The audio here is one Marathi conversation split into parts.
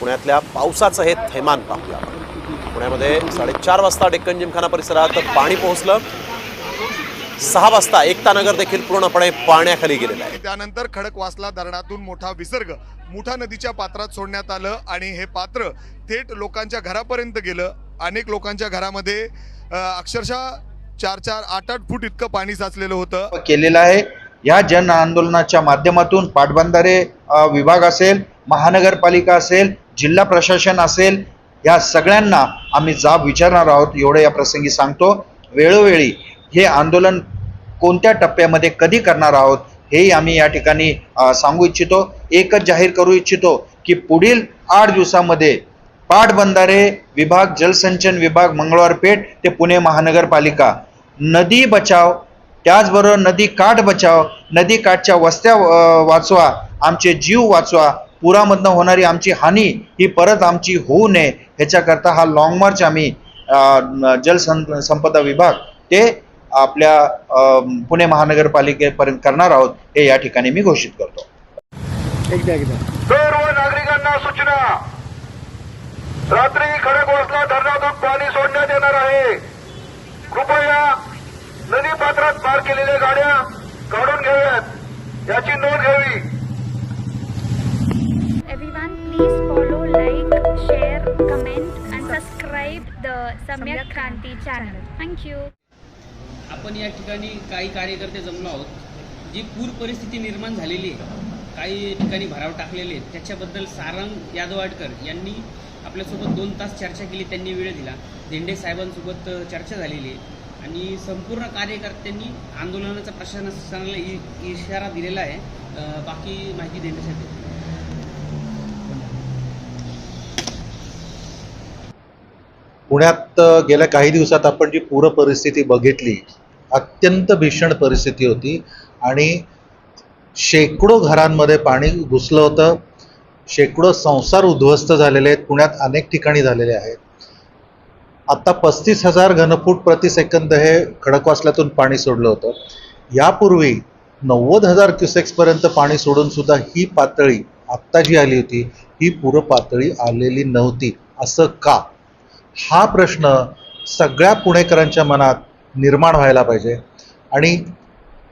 पुण्यातल्या पावसाचं हे थैमान पाहूया आपण. पुण्यामध्ये साडेचार वाजता डेक्कन जिमखाना परिसरात पाणी पोहोचलं. सहा वाजता एकता नगर देखील पूर्णपणे पाण्याखाली गेलेलं आहे. त्यानंतर खडकवासला धरणातून मोठा विसर्ग. मुठा नदीच्या पात्रात सोडण्यात आलं आणि हे पात्र थेट लोकांच्या घरापर्यंत गेलं. अनेक लोकांच्या घरामध्ये अक्षरशः चार चार आठ आठ फूट इतकं पाणी साचलेलं होतं. केलेला आहे. या जन आंदोलनाच्या माध्यमातून पाटबंधारे विभाग असेल महानगरपालिका असेल जिल्हा प्रशासन असेल या सगळ्यांना आम्ही जाब विचारणार आहोत. एवढं या प्रसंगी सांगतो. वेळोवेळी हे आंदोलन कोणत्या टप्प्यामध्ये कधी करणार आहोत हेही आम्ही या ठिकाणी सांगू इच्छितो. एकच जाहीर करू इच्छितो की पुढील आठ दिवसामध्ये पाटबंधारे विभाग जलसंचन विभाग मंगळवार पेठ ते पुणे महानगरपालिका. नदी बचाव त्याचबरोबर नदी काठ बचाव नदी काठच्या वस्त्या वाचवा आमचे जीव वाचवा पुरामधनं होणारी आमची हानी ही परत आमची होऊ नये ह्याच्याकरता हा लॉंग मार्च आम्ही जलसं संपदा विभाग ते आपल्या पुणे महानगरपालिकेपर्यंत करणार आहोत हे या ठिकाणी मी घोषित करतो. सर्व नागरिकांना सूचना. रात्री खडकवासला धरणातून पाणी सोडण्यात येणार आहे. कृपया नदी पात्रात पार केलेल्या गाड्या काढून घ्याव्यात याची नोंद घ्यावी. Kranti channel. Thank you. आपण या ठिकाणी काही कार्यकर्ते जमलो आहोत जी पूर परिस्थिती निर्माण झालेली आहे. काही ठिकाणी भराव टाकलेले आहेत. त्याच्याबद्दल सारंग यादवाडकर यांनी आपल्यासोबत दोन तास चर्चा केली त्यांनी वेळ दिला. धेंडे साहेबांसोबत चर्चा झालेली आहे. आणि संपूर्ण कार्यकर्त्यांनी आंदोलनाचा प्रशासनाला इशारा दिलेला आहे. बाकी माहिती धेंडे पुण्यात गेल्या काही दिवसात आपण जी पूर परिस्थिती बघितली अत्यंत भीषण परिस्थिती होती. आणि शेकडो घरांमध्ये पाणी घुसलं होतं. शेकडो संसार उद्ध्वस्त झालेले आहेत. पुण्यात अनेक ठिकाणी झालेले आहेत. आत्ता पस्तीस हजार घनफूट प्रति सेकंद हे खडकवासल्यातून पाणी सोडलं होतं. यापूर्वी नव्वद हजार क्युसेक्सपर्यंत पाणी सोडून सुद्धा ही पातळी आत्ता जी आली होती ही पूर पातळी आलेली नव्हती. असं का? हा प्रश्न सगळ्या पुणेकरांच्या मनात निर्माण व्हायला पाहिजे. आणि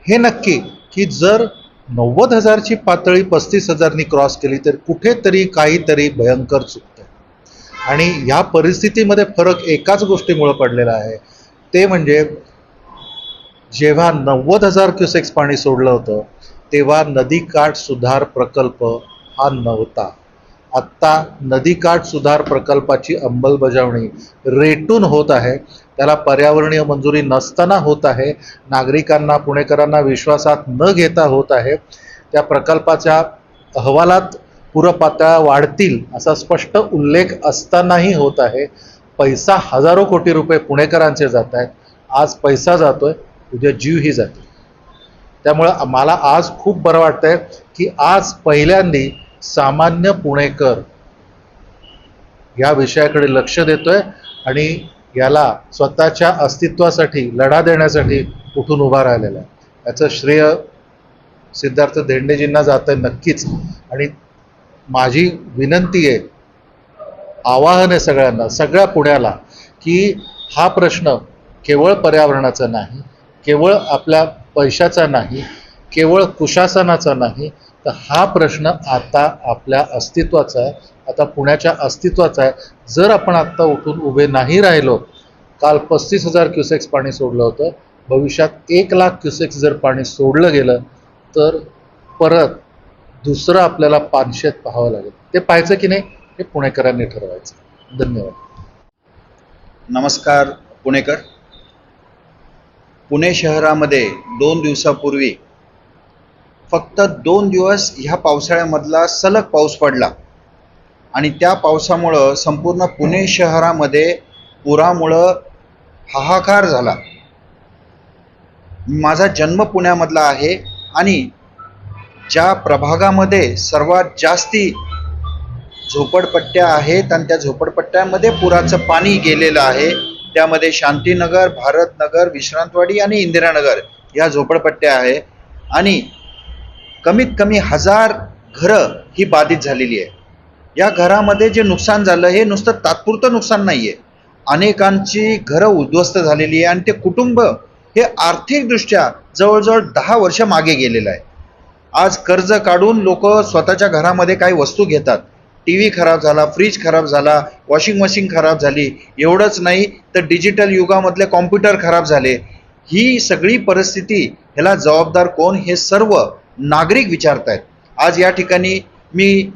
हे नक्की की जर नव्वद हजारची पातळी पस्तीस हजारनी क्रॉस केली तर कुठेतरी काहीतरी भयंकर चुकतं आणि ह्या परिस्थितीमध्ये फरक एकाच गोष्टीमुळं पडलेला आहे. ते म्हणजे जेव्हा नव्वद हजार क्युसेक्स पाणी सोडलं होतं तेव्हा नदीकाठ सुधार प्रकल्प हा नव्हता. आत्ता नदीकाठ सुधार प्रकल्पाची अंमलबजावणी रेटून होत आहे. त्याला पर्यावरणीय मंजुरी नसताना होत आहे. नागरिकांना पुणेकरांना विश्वासात न घेता होत आहे. त्या प्रकल्पाच्या अहवालात पुरपातळ्या वाढतील असा स्पष्ट उल्लेख असतानाही होत आहे. पैसा हजारो कोटी रुपये पुणेकरांचे जात आहेत. आज पैसा जातोय उद्या जीवही जातो त्यामुळं मला आज खूप बरं वाटतंय की आज पहिल्यांदी सामान्य पुणेकर या विषयाकडे लक्ष देतोय आणि याला स्वतःच्या अस्तित्वासाठी लढा देण्यासाठी उठून उभा राहिलेला आहे. याचं श्रेय सिद्धार्थ धेंडेजींना जात आहे नक्कीच. आणि माझी विनंती आहे आवाहन आहे सगळ्यांना सगळ्या पुण्याला की हा प्रश्न केवळ पर्यावरणाचा नाही केवळ आपल्या पैशाचा नाही केवळ कुशासनाचा नाही तर हा प्रश्न आता आपल्या अस्तित्वाचा आहे. आता पुण्याच्या अस्तित्वाचा आहे. जर आपण आत्ता उठून उभे नाही राहिलो काल पस्तीस हजार क्युसेक्स पाणी सोडलं होतं. भविष्यात एक लाख क्युसेक्स जर पाणी सोडलं गेलं तर परत दुसरं आपल्याला पानशेत पाहावं लागेल. ते पाहायचं की नाही हे पुणेकरांनी ठरवायचं. धन्यवाद. नमस्कार पुणेकर. पुणे शहरामध्ये दोन दिवसापूर्वी फक्त दोन दिवस ह्या पावसाळ्यामधला सलग पाऊस पडला. आणि त्या पावसामुळं संपूर्ण पुणे शहरामध्ये पुरामुळं हाहाकार झाला. माझा जन्म पुण्यामधला आहे आणि ज्या प्रभागामध्ये सर्वात जास्ती झोपडपट्ट्या आहेत आणि त्या झोपडपट्ट्यामध्ये पुराचं पाणी गेलेलं आहे त्यामध्ये शांतीनगर भारतनगर विश्रांतवाडी आणि इंदिरानगर ह्या झोपडपट्ट्या आहे. आणि कमीत कमी हजार घरं ही बाधित झालेली आहे. या घरामध्ये जे नुकसान झालं हे नुसतं तात्पुरतं नुकसान नाही आहे अनेकांची घरं उद्ध्वस्त झालेली आहे आणि ते कुटुंब हे आर्थिकदृष्ट्या जवळजवळ दहा वर्ष मागे गेलेलं आहे. आज कर्ज काढून लोक स्वतःच्या घरामध्ये काही वस्तू घेतात. टी व्ही खराब झाला फ्रीज खराब झाला वॉशिंग मशीन खराब झाली एवढंच नाही तर डिजिटल युगामधले कॉम्प्युटर खराब झाले. ही सगळी परिस्थिती ह्याला जबाबदार कोण? हे सर्व नागरिक विचारत आहेत आज या ठिकाणी मी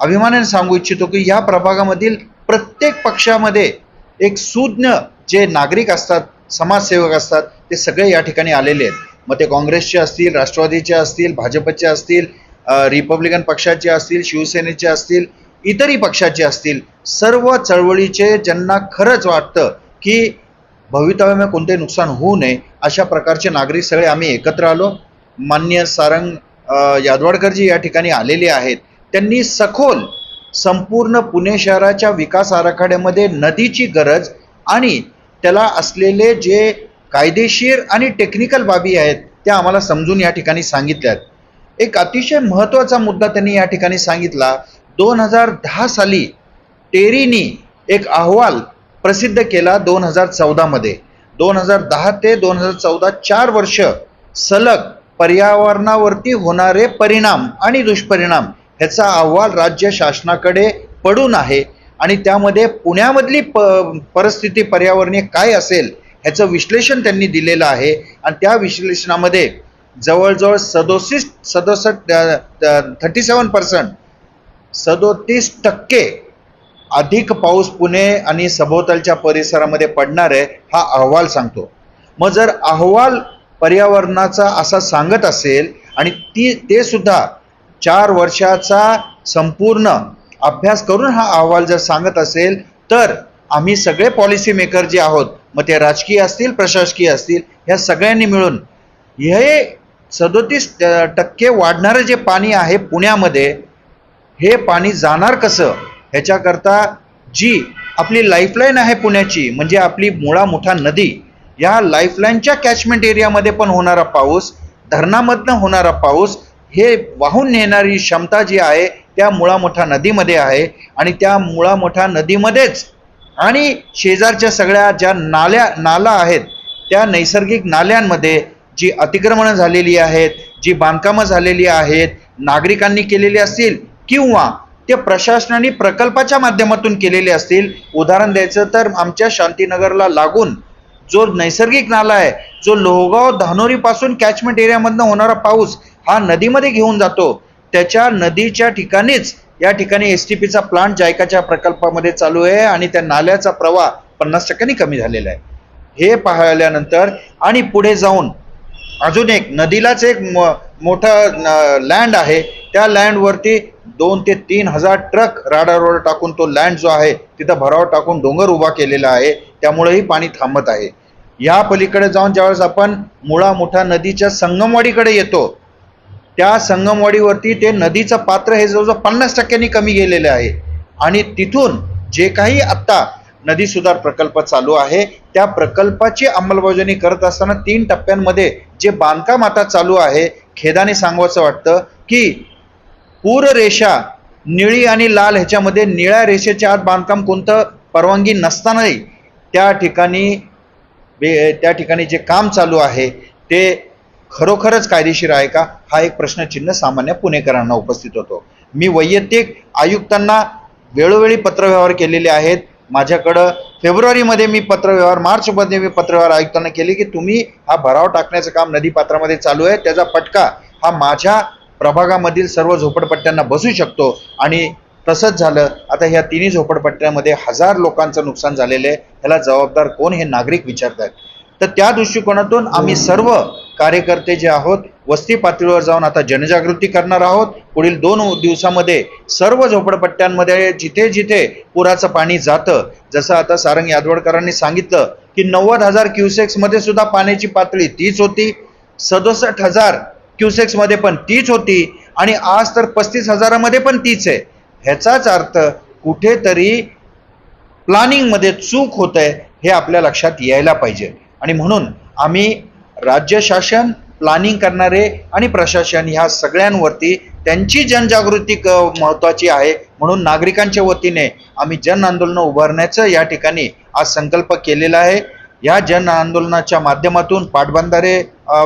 अभिमानाने सांगू इच्छितो की या प्रभागामधील प्रत्येक पक्षामध्ये एक सुज्ञ जे नागरिक असतात समाजसेवक असतात ते सगळे या ठिकाणी आलेले आहेत. मग ते काँग्रेसचे असतील राष्ट्रवादीचे असतील भाजपचे असतील रिपब्लिकन पक्षाचे असतील शिवसेनेचे असतील इतरही पक्षाचे असतील सर्व चळवळीचे ज्यांना खरंच वाटतं की भवितव्यामध्ये कोणते नुकसान होऊ नये अशा प्रकारचे नागरिक सगळे आम्ही एकत्र आलो. मान्य सारंग यादवाडकरजी या ठिकाणी आलेले आहेत. त्यांनी सखोल संपूर्ण पुणे शहराच्या विकास आराखड्यामध्ये नदीची गरज आणि त्याला असलेले जे कायदेशीर आणि टेक्निकल बाबी आहेत त्या आम्हाला समजून या ठिकाणी सांगितल्यात. एक अतिशय महत्त्वाचा मुद्दा त्यांनी या ठिकाणी सांगितला. दोन हजार दहा साली टेरीनी एक अहवाल प्रसिद्ध केला दोन हजार चौदामध्ये दोन हजार दहा ते दोन हजार चौदा चार वर्ष सलग पर्यावरणावरती होणारे परिणाम आणि दुष्परिणाम ह्याचा अहवाल राज्य शासनाकडे पडून आहे. आणि त्यामध्ये पुण्यामधली प परिस्थिती पर्यावरणीय काय असेल ह्याचं विश्लेषण त्यांनी दिलेलं आहे. आणि त्या विश्लेषणामध्ये जवळजवळ सदोतीस सदोसष्ट थर्टी सेवन पर्सेंट सदोतीस टक्के अधिक पाऊस पुणे आणि सभोवतालच्या परिसरामध्ये पडणार आहे हा अहवाल सांगतो. मग जर अहवाल पर्यावरणाचा असा सांगत असेल आणि ती ते सुद्धा चार वर्षाचा संपूर्ण अभ्यास करून हा अहवाल जर सांगत असेल तर आम्ही सगळे पॉलिसी मेकर जे आहोत मग ते राजकीय असतील प्रशासकीय असतील ह्या सगळ्यांनी मिळून हे सदोतीस टक्के वाढणारं जे पाणी आहे पुण्यामध्ये हे पाणी जाणार कसं? ह्याच्याकरता जी आपली लाईफलाईन आहे पुण्याची म्हणजे आपली मुळा मोठा नदी या लाईफलाईनच्या कॅचमेंट एरियामध्ये पण होणारा पाऊस धरणामधनं होणारा पाऊस हे वाहून नेणारी क्षमता जी आहे त्या मुळामोठा नदीमध्ये आहे. आणि त्या मुळामोठा नदीमध्येच आणि शेजारच्या सगळ्या ज्या नाल्या नाला आहेत त्या नैसर्गिक नाल्यांमध्ये जी अतिक्रमणं झालेली आहेत जी बांधकामं झालेली आहेत नागरिकांनी केलेली असतील किंवा ते प्रशासनाने प्रकल्पाच्या माध्यमातून केलेले असतील उदाहरण द्यायचं तर आमच्या शांतीनगरला लागून जो नैसर्गिक नाला आहे जो लोहगाव धानोरीपासून कॅचमेंट एरियामधनं होणारा पाऊस हा नदीमध्ये घेऊन जातो. त्याच्या नदीच्या ठिकाणीच या ठिकाणी एस टी पीचा प्लांट जायकाच्या प्रकल्पामध्ये चालू आहे आणि त्या नाल्याचा प्रवाह पन्नास टक्क्यांनी कमी झालेला आहे. हे पाहिल्यानंतर आणि पुढे जाऊन अजून एक नदीलाच एक म- मोठं लँड आहे. त्या लँडवरती दोन ते तीन हजार ट्रक राडारवर टाकून तो लँड जो आहे तिथं भराव टाकून डोंगर उभा केलेला आहे. त्यामुळेही पाणी थांबत आहे. या पलीकडे जाऊन ज्यावेळेस आपण मुळा मोठा नदीच्या संगमवाडीकडे येतो त्या संगमवाडीवरती ते नदीचं पात्र हे जवळजवळ पन्नास टक्क्यांनी कमी गेलेले आहे. आणि तिथून जे काही आत्ता नदी सुधार प्रकल्प चालू आहे त्या प्रकल्पाची अंमलबजावणी करत असताना तीन टप्प्यांमध्ये जे बांधकाम आता चालू आहे खेदाने सांगवायचं वाटतं की पूररेषा निळी आणि लाल ह्याच्यामध्ये निळ्या रेषेच्या आत बांधकाम कोणतं? परवानगी नसतानाही त्या ठिकाणी बे- त्या ठिकाणी जे काम चालू आहे ते खरोखरच कायदेशीर आहे का? हा एक प्रश्नचिन्ह सामान्य पुणेकरांना उपस्थित होतो. मी वैयक्तिक आयुक्तांना वेळोवेळी पत्रव्यवहार केलेले आहेत. माझ्याकडं फेब्रुवारीमध्ये मी पत्रव्यवहार मार्चमध्ये मी पत्रव्यवहार आयुक्तांना केले की तुम्ही हा भराव टाकण्याचं काम नदीपात्रामध्ये चालू आहे. त्याचा फटका हा माझ्या प्रभागामधील सर्व झोपडपट्ट्यांना बसू शकतो. आणि तसंच झालं आता ह्या तिन्ही झोपडपट्ट्यामध्ये हजार लोकांचं नुकसान झालेलं आहे. ह्याला जबाबदार कोण हे नागरिक विचारत आहेत तर त्या दृष्टिकोनातून आम्ही सर्व कार्यकर्ते जे आहोत वस्ती पातळीवर जाऊन आता जनजागृती करणार आहोत. पुढील दोन दिवसामध्ये सर्व झोपडपट्ट्यांमध्ये जिथे जिथे पुराचं पाणी जातं जसं आता सारंग यादवडकरांनी सांगितलं की नव्वद हजार क्युसेक्समध्ये सुद्धा पाण्याची पातळी तीच होती. सदुसष्ट हजार क्युसेक्समध्ये पण तीच होती आणि आज तर पस्तीस हजारामध्ये पण तीच आहे. ह्याचाच अर्थ कुठेतरी प्लॅनिंगमध्ये चूक होत आहे हे आपल्या लक्षात यायला पाहिजे. आणि म्हणून आम्ही राज्य शासन प्लॅनिंग करणारे आणि प्रशासन ह्या सगळ्यांवरती त्यांची जनजागृती क महत्त्वाची आहे. म्हणून नागरिकांच्या वतीने आम्ही जन आंदोलन उभारण्याचं या ठिकाणी आज संकल्प केलेला आहे. या जन आंदोलनाच्या माध्यमातून पाटबंधारे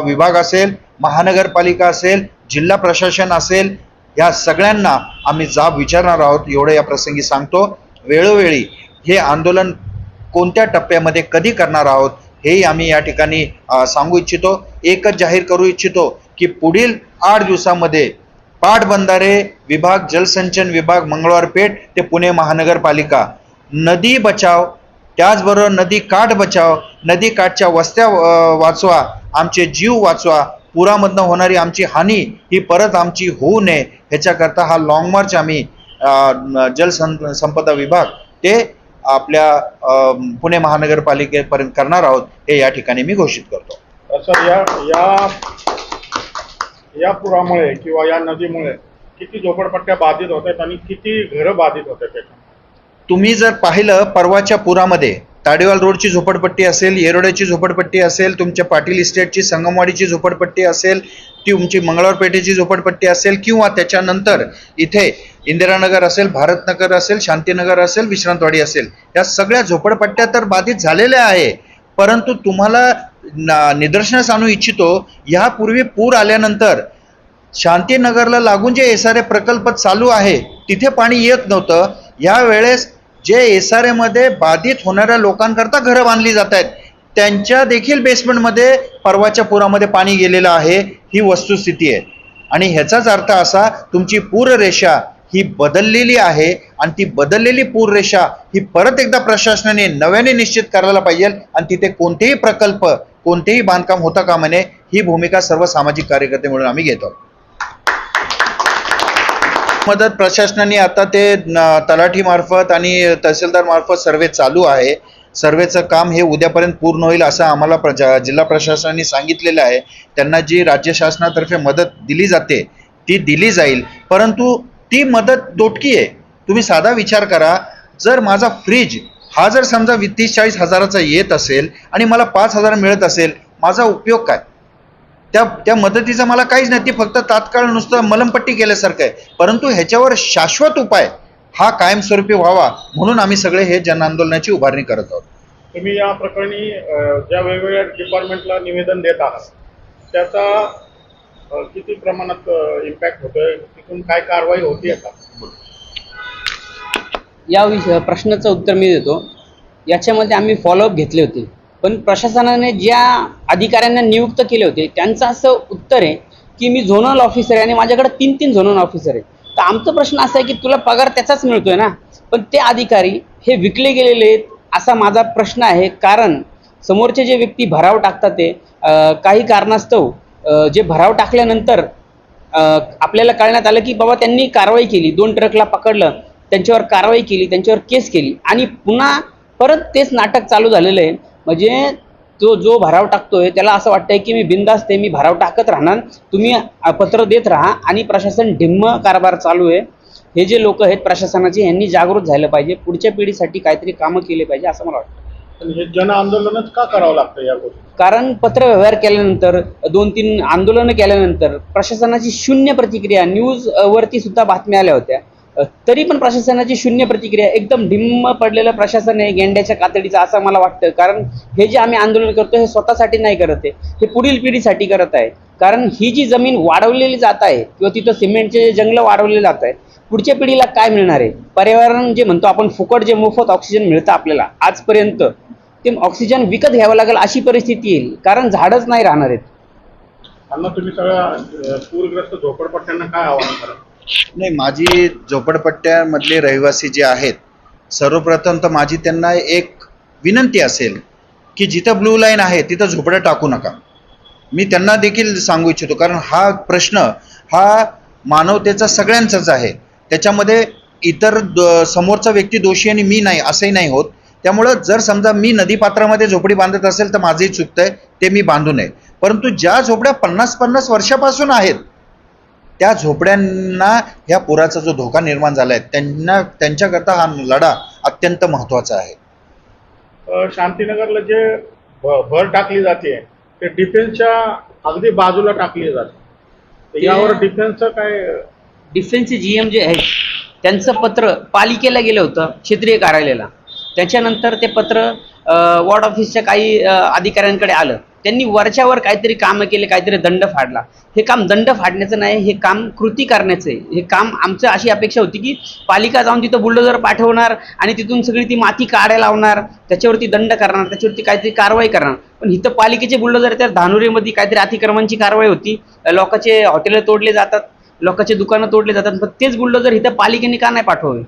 विभाग असेल महानगरपालिका असेल जिल्हा प्रशासन असेल या सगळ्यांना आम्ही जाब विचारणार आहोत. एवढं या प्रसंगी सांगतो. वेळोवेळी हे आंदोलन कोणत्या टप्प्यामध्ये कधी करणार आहोत हेही आम्ही या ठिकाणी सांगू इच्छितो. एकच जाहीर करू इच्छितो की पुढील आठ दिवसामध्ये पाटबंधारे विभाग जलसंचन विभाग मंगळवारपेठ ते पुणे महानगरपालिका. नदी बचाव त्याचबरोबर नदी काठ बचाव नदी काठच्या वस्त्या वाचवा आमचे जीव वाचवा पुरामधनं होणारी आमची हानी ही परत आमची होऊ नये ह्याच्याकरता हा लॉंग मार्च आम्ही जलसं संपदा विभाग ते आपल्या पुणे महानगरपालिकेपर्यंत करणार आहोत हे या ठिकाणी मी घोषित करतो. सर या या या पुरामुळे किंवा या नदीमुळे किती झोपडपट्ट्या बाधित होत आहेत आणि किती घरं बाधित होत आहेत तुम्ही जर पाहिलं परवाच्या पुरामध्ये ताडेवाल रोडची झोपडपट्टी असेल येरोड्याची झोपडपट्टी असेल तुमच्या पाटील इस्टेटची संगमवाडीची झोपडपट्टी असेल तुमची मंगळवार पेठेची झोपडपट्टी असेल किंवा त्याच्यानंतर इथे इंदिरानगर असेल भारतनगर असेल शांतीनगर असेल विश्रांतवाडी असेल या सगळ्या झोपडपट्ट्या तर बाधित झालेल्या आहे. परंतु तुम्हाला निदर्शनास आणू इच्छितो ह्यापूर्वी पूर आल्यानंतर शांतीनगरला लागून जे एस आर ए प्रकल्प चालू आहे तिथे पाणी येत नव्हतं. यावेळेस जे एस आर एमध्ये बाधित होणाऱ्या लोकांकरता घरं बांधली जात आहेत त्यांच्या देखील बेसमेंटमध्ये परवाच्या पुरामध्ये पाणी गेलेलं आहे ही वस्तुस्थिती आहे. आणि ह्याचाच अर्थ असा तुमची पूररेषा ही बदललेली आहे आणि ती बदललेली पूररेषा ही परत एकदा प्रशासनाने नव्याने निश्चित करायला पाहिजे आणि तिथे कोणतेही प्रकल्प कोणतेही बांधकाम होता कामा नये ही भूमिका सर्व सामाजिक कार्यकर्ते म्हणून आम्ही घेतो. मदत प्रशासनाने आता ते तलाठी मार्फत आणि तहसीलदार मार्फत सर्वे चालू आहे. सर्वेचं काम हे उद्यापर्यंत पूर्ण होईल असं आम्हाला प्रजा जिल्हा प्रशासनाने सांगितलेलं आहे. त्यांना जी राज्य शासनातर्फे मदत दिली जाते ती दिली जाईल. परंतु ती मदत दोटकी आहे. तुम्ही साधा विचार करा जर माझा फ्रीज हा जर समजा तीस चाळीस हजाराचा येत असेल आणि मला पाच हजार मिळत असेल माझा उपयोग काय? त्या त्या मदतीचा मला काहीच नाही. ती फक्त तात्काळ नुसतं मलमपट्टी केल्यासारखं आहे. परंतु ह्याच्यावर शाश्वत उपाय हा कायमस्वरूपी व्हावा म्हणून आम्ही सगळे हे जन आंदोलनाची उभारणी करत आहोत. तुम्ही या प्रकरणी ज्या वेगवेगळ्या डिपार्टमेंटला निवेदन देत आहात त्याचा किती प्रमाणात इम्पॅक्ट होतोय? तिथून काय कारवाई होती आता? या विषय प्रश्नाचं उत्तर मी देतो. याच्यामध्ये आम्ही फॉलोअप घेतले होते. पण प्रशासनाने ज्या अधिकाऱ्यांना नियुक्त केले होते त्यांचं असं उत्तर आहे की मी झोनल ऑफिसर आहे आणि माझ्याकडे तीन तीन झोनल ऑफिसर आहे तर आमचा प्रश्न असा आहे की तुला पगार त्याचाच मिळतोय ना? पण ते अधिकारी हे विकले गेलेले आहेत असा माझा प्रश्न आहे. कारण समोरचे जे व्यक्ती भराव टाकतात ते काही कारणास्तव जे भराव टाकल्यानंतर आपल्याला कळण्यात आलं की बाबा त्यांनी कारवाई केली. दोन ट्रकला पकडलं त्यांच्यावर कारवाई केली त्यांच्यावर केस केली. आणि पुन्हा परत तेच नाटक चालू झालेलं आहे. म्हणजे तो जो भराव टाकतोय त्याला असं वाटतंय की मी बिंदास्त आहे मी भराव टाकत राहणार. तुम्ही पत्र देत राहा आणि प्रशासन ढिम्म कारभार चालू आहे. हे जे लोक आहेत प्रशासनाचे यांनी जागृत झालं पाहिजे. पुढच्या पिढीसाठी काहीतरी कामं केले पाहिजे असं मला वाटतं. हे जन आंदोलनच का करावं लागतं या गोष्टी? कारण पत्रव्यवहार केल्यानंतर दोन तीन आंदोलनं केल्यानंतर प्रशासनाची शून्य प्रतिक्रिया न्यूज वरती सुद्धा बातम्या आल्या होत्या. तरी पण प्रशासनाची शून्य प्रतिक्रिया एकदम ढिम्म पडलेलं प्रशासन आहे गेंड्याच्या कातडीचं असं मला वाटतं. कारण हे जे आम्ही आंदोलन करतो हे स्वतःसाठी नाही करत आहे. हे पुढील पिढीसाठी करत आहे. कारण ही जी जमीन वाढवलेली जात आहे किंवा तिथं सिमेंटचे जे जंगलं वाढवले जात आहे पुढच्या पिढीला काय मिळणार आहे? पर्यावरण जे म्हणतो आपण फुकट जे मोफत ऑक्सिजन मिळतं आपल्याला आजपर्यंत ते ऑक्सिजन विकत घ्यावं लागेल अशी परिस्थिती येईल. कारण झाडच नाही राहणार आहेत. तुम्ही सगळ्या पूरग्रस्त झोपडपट्ट्यांना काय आव्हान करा नाही माझी झोपडपट्ट्यामधले रहिवासी जे आहेत सर्वप्रथम तर माझी त्यांना एक विनंती असेल की जिथं ब्लू लाईन आहे तिथं झोपडं टाकू नका. मी त्यांना देखील सांगू इच्छितो कारण हा प्रश्न हा मानवतेचा सगळ्यांचाच आहे. त्याच्यामध्ये इतर समोरचा व्यक्ती दोषी आणि मी नाही असंही नाही होत. त्यामुळं जर समजा मी नदीपात्रामध्ये झोपडी बांधत असेल तर माझंही चुकतं आहे ते मी बांधू नये. परंतु ज्या झोपड्या पन्नास पन्नास वर्षापासून आहेत त्या झोपड्यांना ह्या पुराचा जो धोका निर्माण झाला आहे त्यांना त्यांच्याकरता हा लढा अत्यंत महत्त्वाचा आहे. शांतीनगरला जे भर टाकली जाते ते डिफेन्सच्या अगदी बाजूला टाकली जाते. यावर डिफेन्सचं काय डिफेन्सचे जी एम जे आहेत त्यांचं पत्र पालिकेला गेलं होतं क्षेत्रीय कार्यालयाला. त्याच्यानंतर ते पत्र वॉर्ड ऑफिसच्या काही अधिकाऱ्यांकडे आलं. त्यांनी वरच्यावर काहीतरी कामं केले काहीतरी दंड फाडला. हे काम दंड फाडण्याचं नाही हे काम कृती करण्याचं आहे. हे काम आमचं अशी अपेक्षा होती की पालिका जाऊन तिथं बुलडोजर पाठवणार आणि तिथून सगळी ती माती काढायला लावणार त्याच्यावरती दंड करणार त्याच्यावरती काहीतरी कारवाई करणार. पण इथं पालिकेचे बुलडोजर त्या धानुरीमध्ये काहीतरी अतिक्रमणची कारवाई होती. लोकांचे हॉटेलं तोडले जातात लोकांचे दुकानं तोडले जातात पण तेच बुलडोजर इथं पालिकेने का नाही पाठवावे?